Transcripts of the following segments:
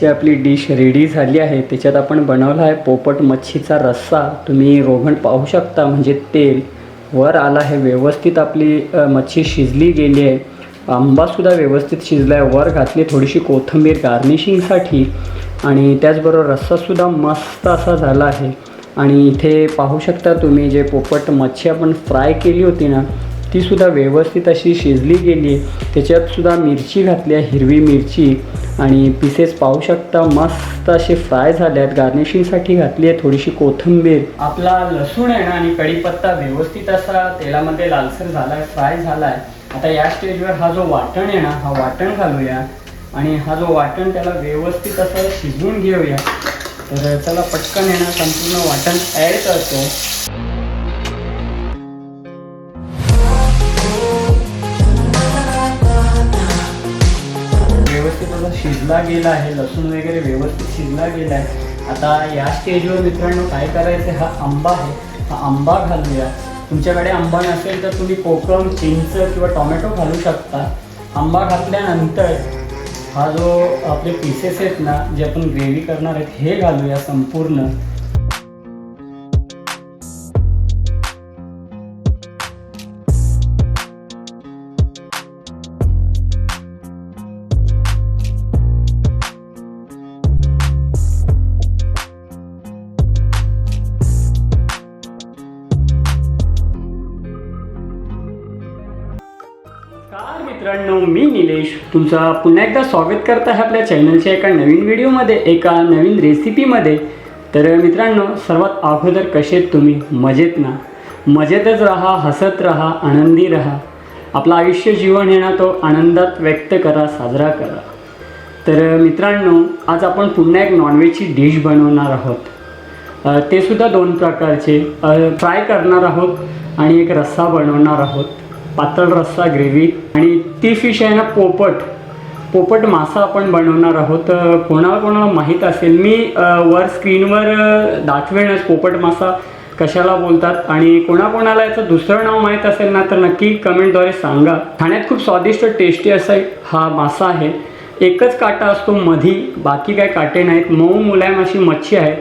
ती आपली dish ready झाली आहे. त्याच्यात आपण बनवला आहे पोपट मच्छीचा रस्सा. तुम्ही रोगण पाहू शकता म्हणजे तेल. वर आला आहे व्यवस्थित आपली मच्छी शिजली गेली आहे. आंबासुद्धा व्यवस्थित शिजला आहे. वर घातली थोडीशी कोथिंबीर गार्निशिंगसाठी. आणि त्याचबरोबर रस्सासुद्धा मस्त असा झाला आहे. आणि इथे पाहू शकता तुम्ही जे पोपट मच्छी आपण फ्राय केली होती ना तीसुद्धा व्यवस्थित अशी शिजली गेली. आहे त्याच्यातसुद्धा मिरची घातली आहे हिरवी मिरची. आणि पीसेस पाहू शकता मस्त असे फ्राय झाले आहेत गार्निशिंगसाठी घातली आहे थोडीशी कोथिंबीर. आपला लसूण आहे ना आणि कढीपत्ता व्यवस्थित असा तेलामध्ये लालसर झाला आहे फ्राय झाला आहे आता या स्टेजवर हा जो वाटण आहे ना हा वाटण घालूया. आणि हा जो वाटण त्याला व्यवस्थित असं शिजवून घेऊया. तर त्याला पटकन आहे ना संपूर्ण वाटण ॲड करतो. व्यवस्थित शिजला गेला आहे लसूण वगैरे व्यवस्थित शिजला गेला आहे. आता या स्टेजवर मित्रांनो काय करायचं हा आंबा आहे. हा आंबा घालूया. तुमच्याकडे आंबा नसेल तर तुम्ही कोकम चिंच किंवा टोमॅटो घालू शकता. आंबा घातल्यानंतर हा जो आपले पीसेस आहेत ना जे आपण ग्रेव्ही करणार आहेत हे घालूया संपूर्ण. तुमचा पुन्हा एकदा स्वागत करत आहे आपल्या चॅनलच्या एका नवीन व्हिडिओमध्ये एका नवीन रेसिपीमध्ये तर मित्रांनो सर्वात अगोदर कसे आहेत तुम्ही? मजेत ना? मजेतच राहा हसत राहा आनंदी राहा. आपलं आयुष्य जीवन आहे ना तो आनंदात व्यक्त करा साजरा करा. तर मित्रांनो आज आपण पुन्हा एक नॉनव्हेजची डिश बनवणार आहोत. ते सुद्धा दोन प्रकारचे. फ्राय करणार आहोत आणि एक रस्सा बनवणार आहोत. पातळ रस्सा ग्रेव्ही आणि ती फिश आहे ना पोपट. पोपट मासा आपण बनवणार आहोत. कोणाला कोणाला माहीत असेल मी वर स्क्रीनवर दाखवेनच पोपट मासा कशाला बोलतात आणि कोणाकोणाला याचं दुसरं नाव माहीत असेल ना तर नक्की कमेंटद्वारे सांगा. खाण्यात खूप स्वादिष्ट टेस्टी असा हा मासा आहे. एकच काटा असतो मधी बाकी काय काटे नाहीत. मऊ मुलायम अशी मच्छी आहे.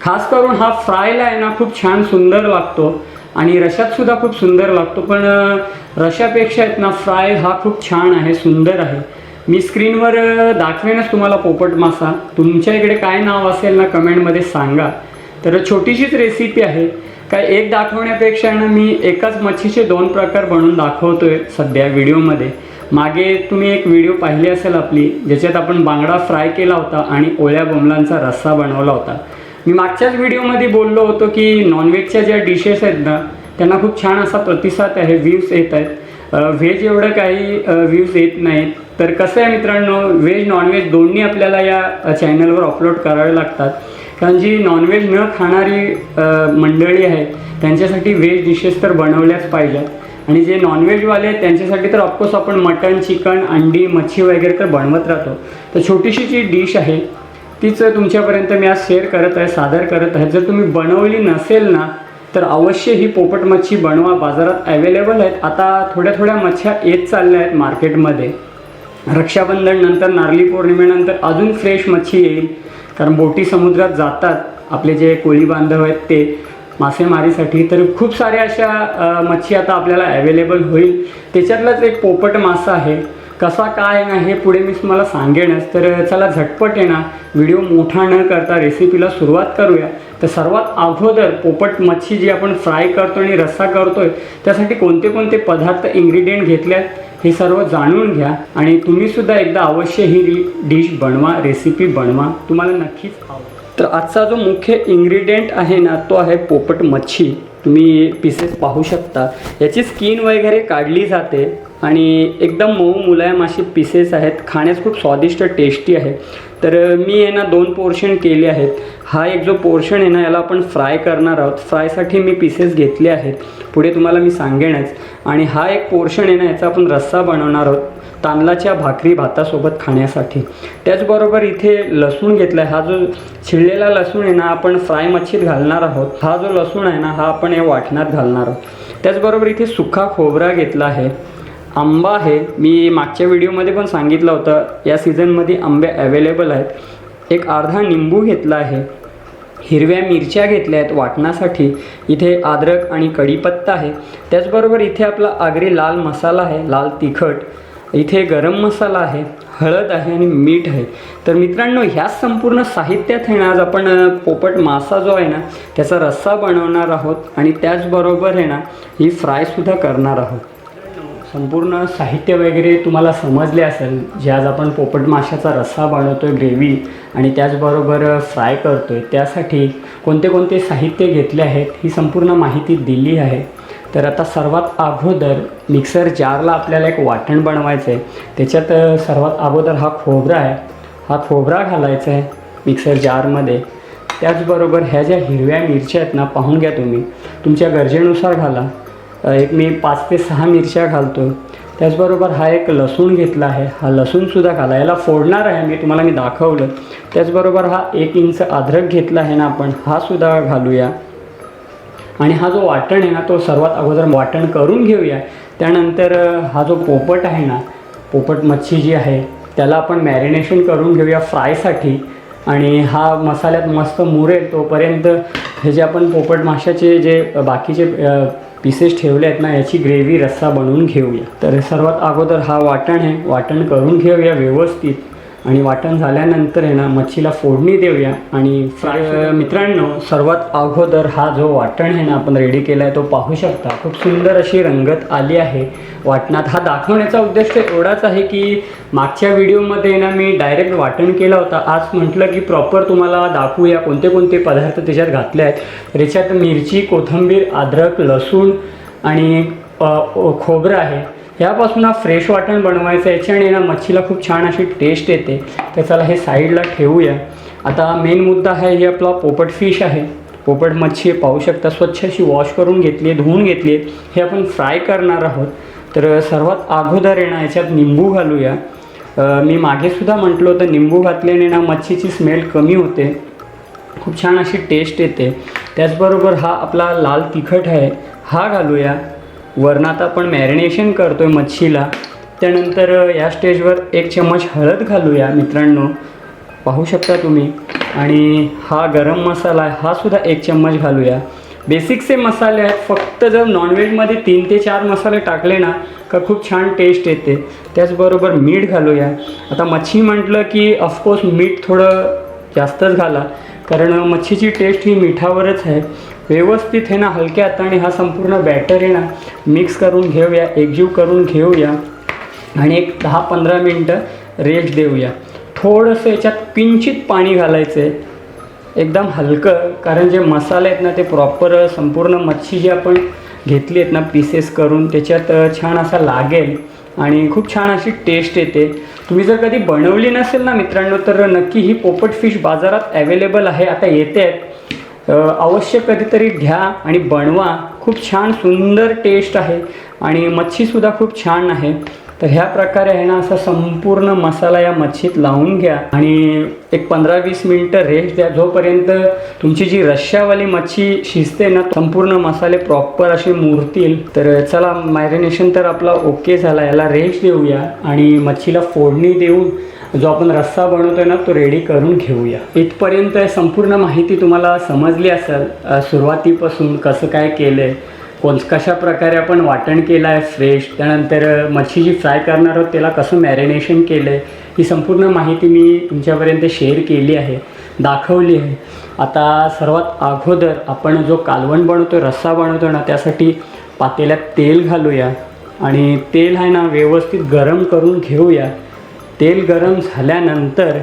खास करून हा फ्रायला आहे ना खूप छान सुंदर लागतो. आणि रशात सुद्धा खूप सुंदर लागतो पण रशापेक्षा आहेत ना फ्राय हा खूप छान आहे सुंदर आहे. मी स्क्रीनवर दाखवेनच तुम्हाला पोपट मासा. तुमच्या इकडे काय नाव असेल ना कमेंटमध्ये सांगा. तर छोटीशीच रेसिपी आहे. काय एक दाखवण्यापेक्षा ना मी एकाच मच्छीचे दोन प्रकार बनवून दाखवतोय सध्या व्हिडिओमध्ये. मागे तुम्ही एक व्हिडिओ पाहिली असेल आपली ज्याच्यात आपण बांगडा फ्राय केला होता आणि ओळ्या बोंबलांचा रस्सा बनवला होता. मी मागच्याच व्हिडिओमध्ये बोललो होतो की नॉनव्हेजच्या ज्या डिशेस आहेत ना त्यांना खूप छान असा प्रतिसाद आहे व्ह्यूज येत आहेत. व्हेज एवढं काही व्ह्यूज येत नाहीत. तर कसं आहे मित्रांनो व्हेज नॉनव्हेज दोन्ही आपल्याला या चॅनलवर अपलोड करावे लागतात. कारण जी नॉनव्हेज न खाणारी मंडळी आहे त्यांच्यासाठी व्हेज डिशेस तर बनवल्याच पाहिजेत. आणि जे नॉनव्हेजवाले आहेत त्यांच्यासाठी तर ऑफकोर्स आपण मटन चिकन अंडी मच्छी वगैरे तर बनवत राहतो. तर छोटीशी जी डिश आहे तीच तुमच्यापर्यंत मी आज शेअर करत आहे सादर करत आहे. जर तुम्ही बनवली नसेल ना तर अवश्य ही पोपट मच्छी बनवा. बाजारात अवेलेबल आहेत. आता थोड्या थोड्या मच्छ्या येत चालल्या आहेत मार्केटमध्ये रक्षाबंधन नंतर नारळी पौर्णिमेनंतर अजून फ्रेश मच्छी येईल. कारण बोटी समुद्रात जातात. आपले जे कोळी बांधव आहेत ते मासेमारीसाठी. तर खूप साऱ्या अशा मच्छी आता आपल्याला अवेलेबल होईल. त्याच्यातलाच एक पोपट मासा आहे. कसा काय ना हे पुढे मी तुम्हाला सांगेनच. तर चला झटपट आहे ना व्हिडिओ मोठा न करता रेसिपीला सुरुवात करूया. तर सर्वात अगोदर पोपट मच्छी जी आपण फ्राय करतो आणि रस्सा करतोय त्यासाठी कोणते कोणते पदार्थ इन्ग्रेडियंट घेतले आहेत हे सर्व जाणून घ्या. आणि तुम्हीसुद्धा एकदा अवश्य ही डिश बनवा रेसिपी बनवा. तुम्हाला नक्कीच आवडेल. तर आजचा जो मुख्य इन्ग्रेडियंट आहे ना तो आहे पोपट मच्छी. तुम्ही पीसेस पाहू शकता. याची स्किन वगैरे काढली जाते. आणि एकदम मऊ मुलायम असे पीसेस आहेत. खाण्यास खूप स्वादिष्ट टेस्टी आहे. तर मी आहे ना दोन पोर्शन केले आहेत. हा एक जो पोर्शन आहे ना याला आपण फ्राय करणार आहोत. फ्रायसाठी मी पीसेस घेतले आहेत. पुढे तुम्हाला मी सांगेनच आणि हा एक पोर्शन आहे ना याचा आपण रस्सा बनवणार आहोत. तांदळाच्या भाकरी भातासोबत खाण्यासाठी. त्याचबरोबर इथे लसूण घेतला आहे हा जो छिळलेला लसूण आहे ना आपण फ्राय मच्छीत घालणार आहोत. हा जो लसूण आहे ना हा आपण या वाटणात घालणार आहोत. त्याचबरोबर इथे सुखा खोबरा घेतला आहे. आंबा आहे. मी मागच्या व्हिडिओमध्ये पण सांगितलं होतं या सीझनमध्ये आंबे अवेलेबल आहेत. एक अर्धा निंबू घेतला आहे. हिरव्या मिरच्या घेतल्या आहेत वाटण्यासाठी. इथे अद्रक आणि कढीपत्ता आहे. त्याचबरोबर इथे आपला आगरी लाल मसाला आहे लाल तिखट. इथे गरम मसाला आहे हळद आहे आणि मीठ आहे. तर मित्रांनो ह्या संपूर्ण साहित्यात आहे ना आज आपण पोपट मासा जो आहे ना त्याचा रस्सा बनवणार आहोत. आणि त्याचबरोबर आहे ना ही फ्रायसुद्धा करणार आहोत. संपूर्ण साहित्य वगैरे तुम्हाला समजले असेल जे आज आपण पोपट माशाचा रस्सा बनवतो आहे ग्रेव्ही आणि त्याचबरोबर फ्राय करतो आहे त्यासाठी कोणते कोणते साहित्य घेतले आहेत ही संपूर्ण माहिती दिली आहे. तर आता सर्वात अगोदर मिक्सर जारला आपल्याला एक वाटण बनवायचं आहे त्याच्यात सर्वात अगोदर हा खोबरा आहे. हा खोबरा घालायचा आहे मिक्सर जारमध्ये. त्याचबरोबर ह्या ज्या हिरव्या मिरच्या आहेत ना पाहून घ्या तुम्ही. तुमच्या गरजेनुसार घाला. एक मी पाच ते सहा मिरच्या घालतो. त्याचबरोबर हा एक लसूण घेतला आहे. हा लसूणसुद्धा घाला याला फोडणार आहे मी तुम्हाला मी दाखवलं. त्याचबरोबर हा एक इंच अद्रक घेतला आहे ना आपण हा सुद्धा घालूया. आणि हा जो वाटण आहे ना तो सर्वात अगोदर वाटण करून घेऊया. त्यानंतर हा जो पोपट आहे ना पोपट मच्छी जी आहे त्याला आपण मॅरिनेशन करून घेऊया फ्रायसाठी. आणि हा मसाल्यात मस्त मुरेल तोपर्यंत हे जे आपण पोपट माशाचे जे बाकीचे पीसेस ठेवले आहेत ना याची ग्रेव्ही रस्सा बनवून घेऊया. तर सर्वात अगोदर हा वाटण आहे. वाटण करून घेऊया व्यवस्थित. आणि वाटण झाल्यानंतर आहे ना मच्छीला फोडणी देऊया. आणि फ्राय मित्रांनो सर्वात अगोदर हा जो वाटण आहे ना आपण रेडी केला आहे तो पाहू शकता. खूप सुंदर अशी रंगत आली आहे. वाटणात हा दाखवण्याचा उद्देश एवढाच आहे की मागच्या व्हिडिओमध्ये ना मी डायरेक्ट वाटण केला होता. आज म्हटलं की प्रॉपर तुम्हाला दाखवूया कोणते कोणते पदार्थ त्याच्यात घातले आहेत. तर याच्यात मिरची कोथिंबीर अद्रक लसूण आणि खोबरं आहे. ह्यापासून हा फ्रेश वाटण बनवायचं याची याच्याने ना मच्छीला खूप छान अशी टेस्ट येते. तर चला हे साईडला ठेवूया. आता मेन मुद्दा आहे हे आपला पोपट फिश आहे. पोपट मच्छी पाहू शकता स्वच्छ अशी वॉश करून घेतली आहे धुवून घेतली आहे. हे आपण फ्राय करणार आहोत. तर सर्वात अगोदर आहे ना याच्यात निंबू घालूया. मी मागेसुद्धा म्हटलं होतं निंबू घातल्याने ना मच्छीची स्मेल कमी होते. खूप छान अशी टेस्ट येते. त्याचबरोबर हा आपला लाल तिखट आहे हा घालूया. वरणात आपण मॅरिनेशन करतो आहे मच्छीला. त्यानंतर या स्टेजवर एक चम्मच हळद घालूया मित्रांनो. पाहू शकता तुम्ही. आणि हा गरम मसाला आहे हा सुद्धा एक चम्मच घालूया. बेसिकचे मसाले आहेत. फक्त जर नॉनव्हेजमध्ये तीन ते चार मसाले टाकले ना का खूप छान टेस्ट येते. त्याचबरोबर मीठ घालूया. आता मच्छी म्हटलं की ऑफकोर्स मीठ थोडं जास्तच घाला. कारण मच्छीची टेस्ट ही मिठावरच आहे. व्यवस्थित हे ना हलक्या हाताने हा संपूर्ण बॅटर आहे ना मिक्स करून घेऊया एकजीव करून घेऊया आणि एक दहा पंधरा मिनटं रेस्ट देऊया. थोडंसं याच्यात किंचित पाणी घालायचं आहे एकदम हलकं कारण जे मसाले आहेत ना ते प्रॉपर संपूर्ण मच्छी जी आपण घेतली आहेत ना पीसेस करून त्याच्यात छान असा लागेल आणि खूप छान अशी टेस्ट येते. तुम्ही जर कधी बनवली नसेल ना मित्रांनो तर नक्की ही पोपट फिश बाजारात अवेलेबल आहे. आता येते आहेत. अवश्य कधीतरी घ्या आणि बनवा. खूप छान सुंदर टेस्ट आहे आणि मच्छीसुद्धा खूप छान आहे. तर ह्या प्रकारे आहे ना असा संपूर्ण मसाला या मच्छीत लावून घ्या आणि एक पंधरा वीस मिनटं रेस्ट द्या. जोपर्यंत तुमची जी रश्श्यावाली मच्छी शिजते ना संपूर्ण मसाले प्रॉपर असे मुरतील. तर चला मॅरिनेशन तर आपला ओके झाला. याला रेस्ट देऊया आणि मच्छीला फोडणी देऊन जो आपण रस्सा बनवतोय ना तो रेडी करून घेऊया. इथपर्यंत संपूर्ण माहिती तुम्हाला समजली असेल सुरुवातीपासून कसं काय केलं आहे कोण कशा प्रकारे आपण वाटण केलं आहे फ्रेश त्यानंतर मच्छी जी फ्राय करणार आहोत त्याला कसं मॅरिनेशन केलं आहे ही संपूर्ण माहिती मी तुमच्यापर्यंत शेअर केली आहे दाखवली आहे. आता सर्वात अगोदर आपण जो कालवण बनवतो रस्सा बनवतो ना त्यासाठी पातेल्यात तेल घालूया आणि तेल आहे ना व्यवस्थित गरम करून घेऊया. तेल गरम झाल्यानंतर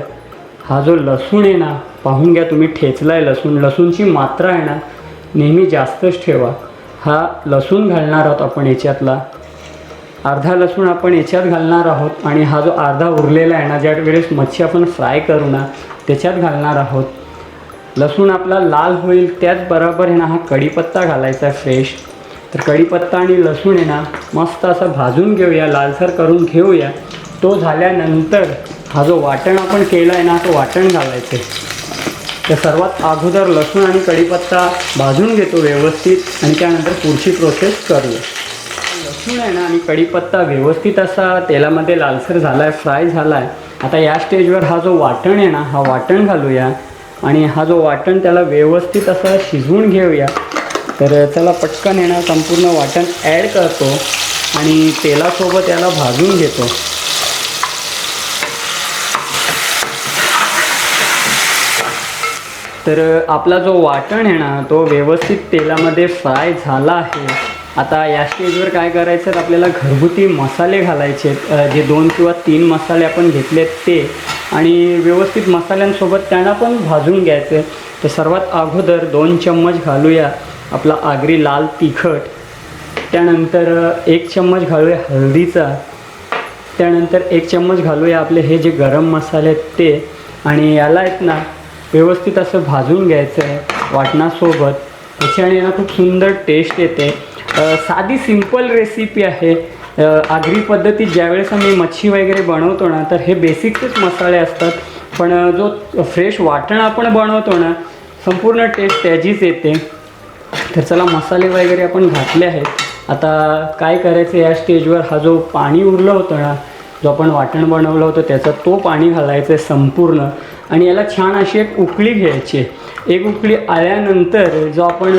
हा जो लसूण आहे ना पाहून घ्या तुम्ही ठेचला आहे लसूण. लसूणची मात्रा आहे ना नेहमी जास्तच ठेवा. हा लसूण घालणार आहोत आपण याच्यातला. अर्धा लसूण आपण याच्यात घालणार आहोत आणि हा जो अर्धा उरलेला आहे ना ज्या वेळेस मच्छी आपण फ्राय करू ना त्याच्यात घालणार आहोत. लसूण आपला लाल होईल त्याचबरोबर आहे ना हा कढीपत्ता घालायचा आहे फ्रेश. तर कढीपत्ता आणि लसूण आहे ना मस्त असं भाजून घेऊया लालसर करून घेऊया. तो झाल्यानंतर हा जो वाटण आपण केला आहे ना तो वाटण घालायचं आहे तर सर्वात अगोदर लसूण आणि कढीपत्ता भाजून घेतो व्यवस्थित आणि त्यानंतर पुढची प्रोसेस करूया. लसूण आहे ना आणि कढीपत्ता व्यवस्थित असा तेलामध्ये लालसर झाला आहे फ्राय झाला आहे आता या स्टेजवर हा जो वाटण आहे ना हा वाटण घालूया. आणि हा जो वाटण त्याला व्यवस्थित असा शिजवून घेऊया. तर त्याला पटकन येणार संपूर्ण वाटण ॲड करतो. आणि तेलासोबत याला भाजून घेतो. तर आपला जो वाटण आहे ना तो व्यवस्थित तेलामध्ये फ्राय झाला आहे. आता या स्टेजवर काय करायचं तर आपल्याला घरगुती मसाले घालायचे आहेत. जे दोन किंवा तीन मसाले आपण घेतलेत ते. आणि व्यवस्थित मसाल्यांसोबत त्यांना पण भाजून घ्यायचं तर सर्वात अगोदर दोन चम्मच घालूया. आपला आगरी लाल तिखट. त्यानंतर एक चम्मच घालूया हळदीचा. त्यानंतर एक चम्मच घालूया आपले हे जे गरम मसाले आहेत ते. आणि याला आहेत ना व्यवस्थित असं भाजून घ्यायचं आहे वाटणासोबत त्याच्याने ना खूप सुंदर टेस्ट येते. साधी सिंपल रेसिपी आहे. आगरी पद्धतीत ज्यावेळेस आम्ही मच्छी वगैरे बनवतो ना तर हे बेसिकचेच मसाले असतात. पण जो फ्रेश वाटण आपण बनवतो ना संपूर्ण टेस्ट त्याचीच येते. तर चला मसाले वगैरे आपण घातले आहेत. आता काय करायचं या स्टेजवर हा जो पाणी उरलं होतं ना जो आपण वाटण बनवलं होतं त्याचं तो पाणी घालायचं आहे संपूर्ण. आणि याला छान अशी एक उकळी घ्यायची. आहे. एक उकळी आल्यानंतर जो आपण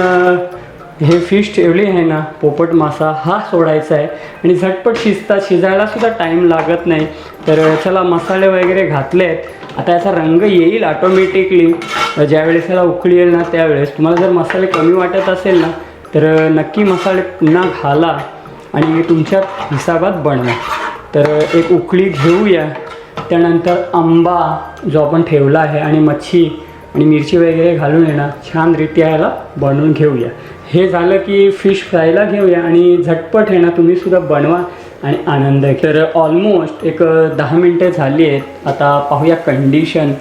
हे फिश ठेवली आहे ना पोपट मासा हा सोडायचा आहे. आणि झटपट शिजता शिजायलासुद्धा टाईम लागत नाही. तर चला मसाले वगैरे घातले आहेत. आता याचा रंग येईल ऑटोमॅटिकली ज्यावेळेस याला उकळी येईल ना त्यावेळेस. तुम्हाला जर मसाले कमी वाटत असेल ना तर नक्की मसाले पुन्हा घाला आणि तुमच्या हिसाबात बनवा. तर एक उकळी घेऊया. त्यानंतर आंबा जो आपण ठेवला आहे आणि मच्छी आणि मिरची वगैरे घालून येणार छानरित्या याला बनवून घेऊया. हे झालं की फिश फ्रायला घेऊया आणि झटपट आहे ना बनवा आणि आनंद घ्या. तर ऑलमोस्ट एक दहा मिनटं झाली आहेत. आता पाहूया कंडिशन.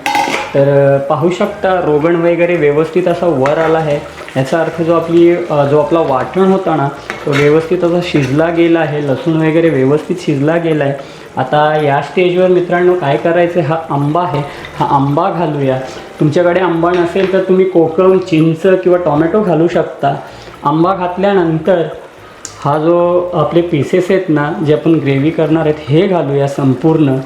तर पाहू शकता रोगण वगैरे व्यवस्थित असा वर आला आहे. याचा अर्थ जो आपली जो आपला वाटण होता ना तो व्यवस्थित असा शिजला गेला आहे लसूण वगैरे व्यवस्थित शिजला गेला आहे. आता या स्टेजवर मित्रांनो काय करायचं हा आंबा आहे हा आंबा घालूया. तुमच्याकडे आंबा नसेल तर तुम्ही कोकम चिंच किंवा टॉमॅटो घालू शकता. आंबा घातल्यानंतर हा जो आपले पीसेस आहेत ना जे आपण ग्रेव्ही करणार आहेत हे घालूया संपूर्ण.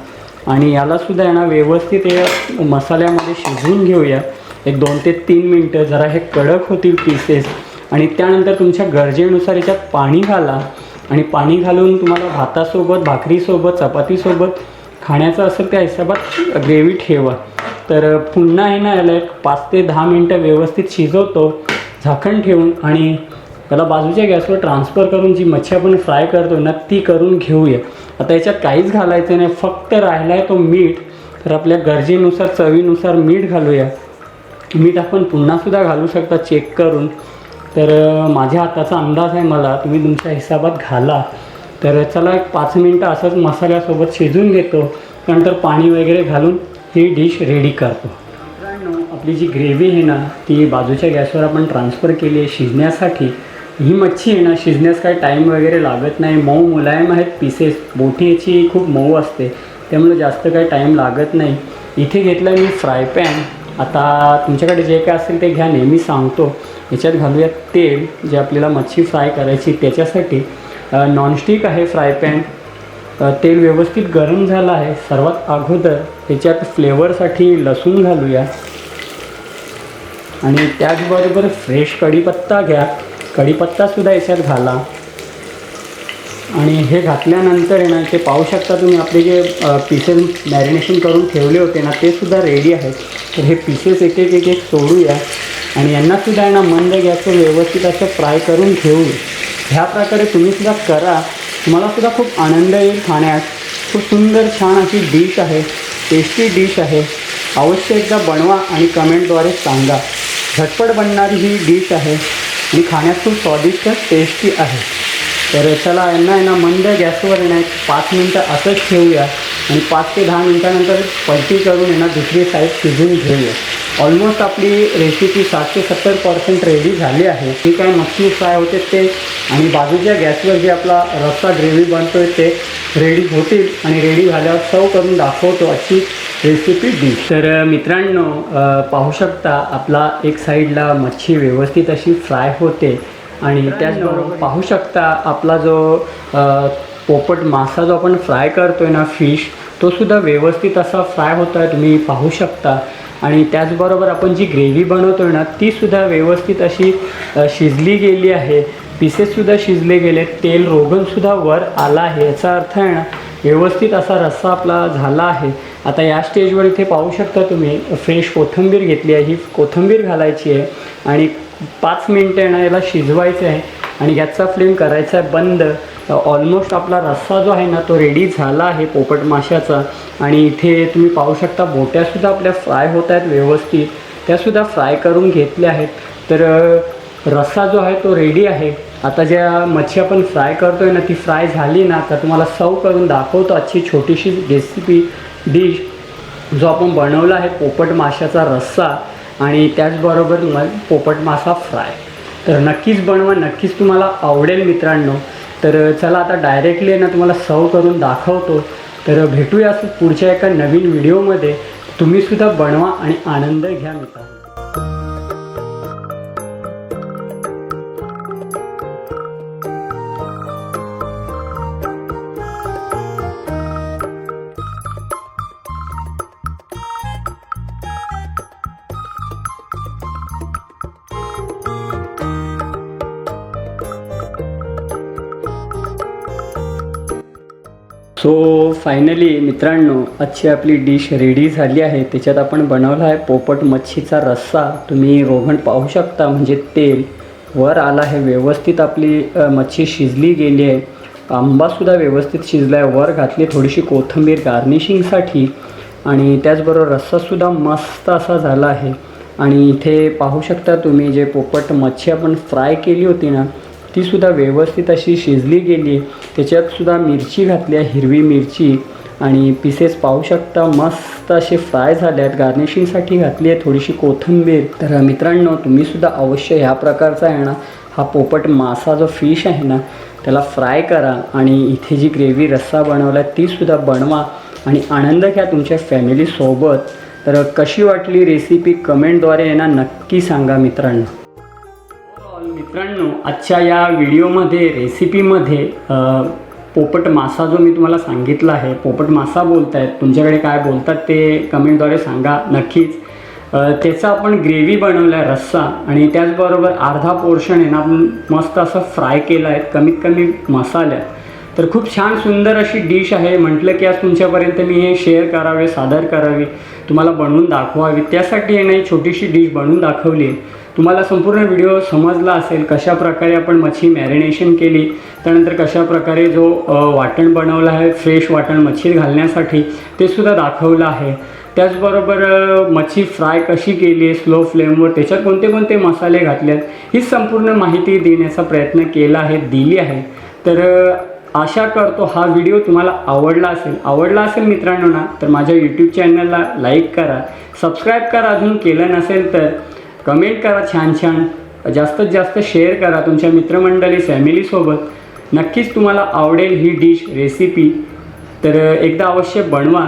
आणि यालासुद्धा आहे ना व्यवस्थित या मसाल्यामध्ये शिजवून घेऊया. एक दोन ते तीन मिनटं जरा हे कडक होतील पीसेस आणि त्यानंतर तुमच्या गरजेनुसार याच्यात पाणी घाला. आणि पाणी घालून तुम्हाला भातासोबत भाकरीसोबत चपातीसोबत खाण्याचं असेल त्या हिशोबात ग्रेव्ही ठेवा. तर पुन्हा आहे ना याला एक पाच ते दहा मिनटं व्यवस्थित शिजवतो झाकण ठेवून आणि त्याला बाजूच्या गॅसवर ट्रान्सफर करून जी मच्छी आपण फ्राय करतो ना ती करून घेऊया. आता याच्यात काहीच घालायचं नाही फक्त राहिला आहे तो मीठ. तर आपल्या गरजेनुसार चवीनुसार मीठ घालूया. मीठ आपण पुन्हासुद्धा घालू शकता चेक करून. तर माझ्या हाताचा अंदाज आहे मला तुम्ही तुमच्या हिसाबात घाला. तर चला एक पाच मिनटं असंच मसाल्यासोबत शिजून घेतो. त्यानंतर पाणी वगैरे घालून ही डिश रेडी करतो. आपली जी ग्रेव्ही आहे ना ती बाजूच्या गॅसवर आपण ट्रान्सफर केली आहे शिजण्यासाठी. ही मच्छी आहे ना शिजण्यास काही टाईम वगैरे लागत नाही. मऊ मुलायम आहेत पीसेस बोटी याची खूप मऊ असते. त्यामुळे जास्त काही टाईम लागत नाही. इथे घेतला मी फ्राय पॅन आता तुमच्याकडे जे काय असेल ते घ्या नेहमी सांगतो. याच्यात घालूया तेल जे आपल्याला मच्छी फ्राय करायची त्याच्यासाठी नॉनस्टिक आहे फ्राय पॅन. तेल व्यवस्थित गरम झालं आहे. सर्वात अगोदर त्याच्यात फ्लेवरसाठी लसूण घालूया. आणि त्याचबरोबर फ्रेश कढीपत्ता घ्या. कढीपत्तासुद्धा याच्यात घाला. आणि हे घातल्यानंतर आहे ना ते पाहू शकता तुम्ही आपले जे पीसेस मॅरिनेशन करून ठेवले होते ना ते सुद्धा रेडी आहेत. तर हे पीसेस एक एक एक एक सोडूया. आणि यांनासुद्धा आहे ना मंद गॅसवर व्यवस्थित असं फ्राय करून घेऊ ह्या प्रकारे तुम्हीसुद्धा करा. तुम्हालासुद्धा खूप आनंद येईल खाण्यात. खूप सुंदर छान अशी डिश आहे. टेस्टी डिश आहे. अवश्य एकदा बनवा आणि कमेंटद्वारे सांगा. झटपट बनणारी ही डिश आहे. आणि खाण्यात खूप स्वादिष्ट टेस्टी आहे. तर चला यांना आहे ना मंद गॅसवर आहे पाच मिनटं असंच ठेवूया. आणि पाच ते दहा मिनटानंतर पलटी करून आहे दुसरी साईड शिजून घेऊया. ऑलमोस्ट आपली रेसिपी साठ ते सत्तर पर्सेंट रेडी झाली आहे. ती काय मच्छी फ्राय होते ते आणि बाजूच्या गॅसवर जे आपला रस्सा ग्रेव्ही बनतोय ते रेडी होतील आणि रेडी झाल्यावर सर्व करून दाखवतो अशी रेसिपी डिश तर मित्रांनो पाहू शकता आपला एक साईडला मच्छी व्यवस्थित अशी फ्राय होते. आणि त्याचबरोबर पाहू शकता आपला जो पोपट मासा जो आपण फ्राय करतोय ना फिश तो सुद्धा व्यवस्थित असा फ्राय होत आहे तुम्ही पाहू शकता. आणि त्याचबरोबर आपण जी ग्रेव्ही बनवतो ना तीसुद्धा व्यवस्थित अशी शिजली गेली आहे. पीसेससुद्धा शिजले गेले तेल रोगनसुद्धा वर आला आहे. याचा अर्थ आहे ना व्यवस्थित असा रस्सा आपला झाला आहे. आता या स्टेजवर इथे पाहू शकता तुम्ही फ्रेश कोथिंबीर घेतली आहे ही कोथिंबीर घालायची आहे. आणि पाच मिनटं आहे ना याला शिजवायचं आहे आणि गॅसचा फ्लेम करायचा आहे बंद. ऑलमोस्ट आपला रस्सा जो आहे ना तो रेडी झाला आहे पोपट माशाचा. आणि इथे तुम्ही पाहू शकता बोट्यासुद्धा आपल्या फ्राय होत आहेत व्यवस्थित. त्यासुद्धा फ्राय करून घेतल्या आहेत. तर रस्सा जो आहे तो रेडी आहे. आता ज्या मच्छी आपण फ्राय करतो आहे ना ती फ्राय झाली ना तर तुम्हाला सर्व करून दाखवतो आजची छोटीशी रेसिपी डिश जो आपण बनवला आहे पोपट माशाचा रस्सा. आणि त्याचबरोबर तुम्हाला पोपट मासा फ्राय. तर नक्कीच बनवा नक्कीच तुम्हाला आवडेल मित्रांनो. तर चला आता डायरेक्टली ना तुम्हाला सर्व करून दाखवतो. तर भेटूया पुढच्या एका नवीन व्हिडिओमध्ये तुम्हीसुद्धा बनवा आणि आनंद घ्या मित्रांनो. फायनली मित्रांनो आजची आपली डिश रेडी झाली आहे. त्याच्यात आपण बनवला आहे पोपट मच्छीचा रस्सा. तुम्ही रोगण पाहू शकता म्हणजे तेल. वर आला आहे व्यवस्थित आपली मच्छी शिजली गेली आहे. आंबासुद्धा व्यवस्थित शिजला आहे वर घातली थोडीशी कोथिंबीर गार्निशिंगसाठी आणि त्याचबरोबर रस्सासुद्धा मस्त असा झाला आहे. आणि इथे पाहू शकता तुम्ही जे पोपट मच्छी आपण फ्राय केली होती ना तीसुद्धा व्यवस्थित अशी शिजली गेली त्याच्यातसुद्धा मिरची घातली आहे हिरवी मिरची. आणि पीसेस पाहू शकता मस्त असे फ्राय झाले आहेत. गार्निशिंगसाठी घातली आहे थोडीशी कोथिंबीर. तर मित्रांनो तुम्हीसुद्धा अवश्य ह्या प्रकारचा आहे ना हा पोपट मासा जो फिश आहे ना त्याला फ्राय करा. आणि इथे जी ग्रेव्ही रस्सा बनवला आहे तीसुद्धा बनवा. आणि आनंद घ्या तुमच्या फॅमिलीसोबत तर कशी वाटली रेसिपी कमेंटद्वारे आहे ना नक्की सांगा मित्रांनो. मित्रांनो आजच्या या व्हिडिओमध्ये रेसिपीमध्ये पोपट मासा जो मी तुम्हाला सांगितला आहे पोपट मासा बोलतायत तुमच्याकडे काय बोलतात ते कमेंटद्वारे सांगा नक्कीच. त्याचा आपण ग्रेव्ही बनवला आहे रस्सा आणि त्याचबरोबर अर्धा पोर्शन आहे ना आपण मस्त असं फ्राय केलं आहे कमीत कमी मसाल्यात. तर खूप छान सुंदर अशी डिश आहे म्हटलं की आज तुमच्यापर्यंत मी हे शेअर करावे सादर करावे तुम्हाला बनवून दाखवावी. त्यासाठी आहे छोटीशी डिश बनवून दाखवली आहे. तुम्हाला संपूर्ण व्हिडिओ समजला असेल कशा प्रकारे आपण मच्छी मॅरिनेशन केली त्यानंतर कशा प्रकारे जो वाटण बनवलं आहे फ्रेश वाटण मच्छी घालण्यासाठी ते सुद्धा दाखवलं आहे. त्याचबरोबर मच्छी फ्राय कशी केली आहे स्लो फ्लेमवर त्याच्यात कोणते कोणते मसाले घातले आहेत ही संपूर्ण माहिती देण्याचा प्रयत्न केला आहे दिली आहे. तर आशा करतो हा व्हिडिओ तुम्हाला आवडला असेल. आवडला असेल मित्रांनो ना तर माझ्या यूट्यूब चॅनलला लाईक करा. सबस्क्राईब करा अजून केलं नसेल तर कमेंट करा छान छान. जास्तीत जास्त शेअर करा तुमच्या मित्रमंडळी फॅमिलीसोबत नक्कीच तुम्हाला आवडेल ही डिश रेसिपी तर एकदा अवश्य बनवा.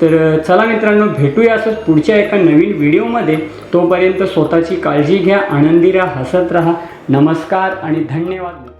तर चला मित्रांनो भेटूया असंच पुढच्या एका नवीन व्हिडिओमध्ये तोपर्यंत स्वतःची काळजी घ्या आनंदी राहा हसत राहा. नमस्कार आणि धन्यवाद.